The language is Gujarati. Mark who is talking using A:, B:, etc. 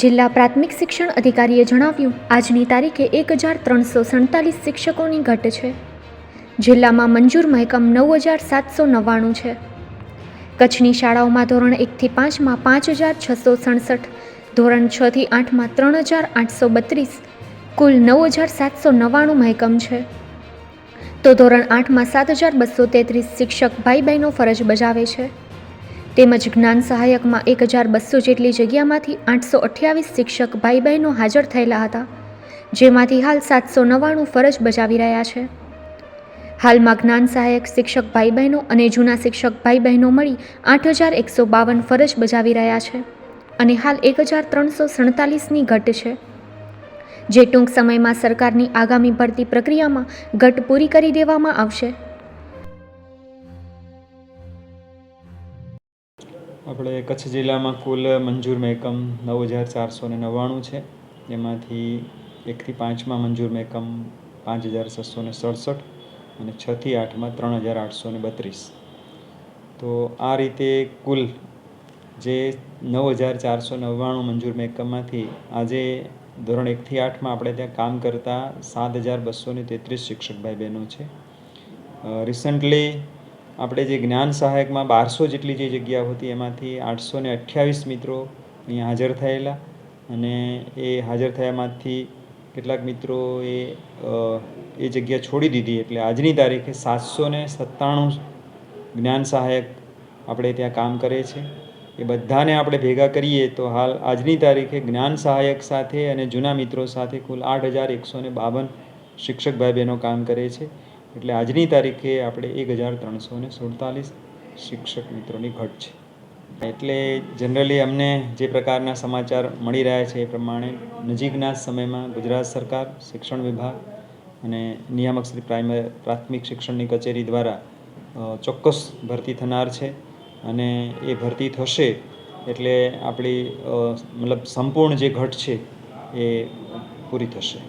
A: જિલ્લા પ્રાથમિક શિક્ષણ અધિકારીએ જણાવ્યું, આજની તારીખે એક હજાર ત્રણસો સડતાલીસ શિક્ષકોની ઘટ છે. જિલ્લામાં મંજૂર મહેકમ નવ હજાર સાતસો નવ્વાણું છે. કચ્છની શાળાઓમાં ધોરણ એકથી પાંચમાં પાંચ હજાર છસો સડસઠ, ધોરણ છથી આઠમાં ત્રણ હજાર આઠસો બત્રીસ, કુલ નવ હજાર સાતસો નવ્વાણું મહેકમ છે. તો ધોરણ આઠમાં સાત હજાર બસો તેત્રીસ શિક્ષક ભાઈ બહેનો ફરજ બજાવે છે. તેમજ જ્ઞાન સહાયકમાં એક હજાર બસો જેટલી જગ્યામાંથી આઠસો અઠ્યાવીસ શિક્ષક ભાઈ બહેનો હાજર થયેલા હતા, જેમાંથી હાલ સાતસો નવ્વાણું ફરજ બજાવી રહ્યા છે. હાલમાં જ્ઞાન સહાયક શિક્ષક ભાઈ બહેનો અને જૂના શિક્ષક ભાઈ બહેનો મળી આઠ હજાર એકસો બાવન ફરજ બજાવી રહ્યા છે અને હાલ એક હજાર ત્રણસો સડતાલીસની ઘટ છે. જે ટૂંક સમયમાં સરકારની આગામી ભરતી પ્રક્રિયામાં ઘટ પૂરી કરી દેવામાં આવશે.
B: આપણે કચ્છ જિલ્લામાં કુલ મંજૂર મહેકમ નવ હજાર ચારસો ને નવ્વાણું છે. એમાંથી એકથી પાંચમાં મંજૂર મહેકમ પાંચ હજાર છસો ને સડસઠ અને છથી આઠમાં ત્રણ હજાર આઠસો ને બત્રીસ. તો આ રીતે કુલ જે નવ હજાર ચારસો નવ્વાણું મંજૂર મહેકમમાંથી આજે ધોરણ એકથી આઠમાં આપણે ત્યાં કામ કરતા સાત હજાર બસો ને તેત્રીસ શિક્ષક ભાઈ બહેનો છે. રિસન્ટલી આપણે જે જ્ઞાન સહાયકમાં બારસો જેટલી જે જગ્યાઓ હતી એમાંથી આઠસો ને અઠ્યાવીસ મિત્રો અહીંયા હાજર થયેલા અને એ હાજર થયામાંથી કેટલાક મિત્રો એ એ જગ્યા છોડી દીધી એટલે આજની તારીખે સાતસો ને સત્તાણું જ્ઞાન સહાયક આપણે ત્યાં કામ કરે છે. એ બધાને આપણે ભેગા કરીએ તો હાલ આજની તારીખે જ્ઞાન સહાયક સાથે અને જૂના મિત્રો સાથે કુલ આઠ હજાર એકસો ને બાવન શિક્ષક ભાઈ બહેનો કામ કરે છે. એટલે આજની તારીખે આપણે એક હજાર ત્રણસો ને સુડતાલીસ શિક્ષક મિત્રોની ઘટ છે. એટલે જનરલી અમને જે પ્રકારના સમાચાર મળી રહ્યા છે એ પ્રમાણે નજીકના સમયમાં ગુજરાત સરકાર, શિક્ષણ વિભાગ અને નિયામક શ્રી પ્રાઇમરી પ્રાથમિક શિક્ષણની કચેરી દ્વારા ચોક્કસ ભરતી થનાર છે અને એ ભરતી થશે એટલે આપણી મતલબ સંપૂર્ણ જે ઘટ છે એ પૂરી થશે.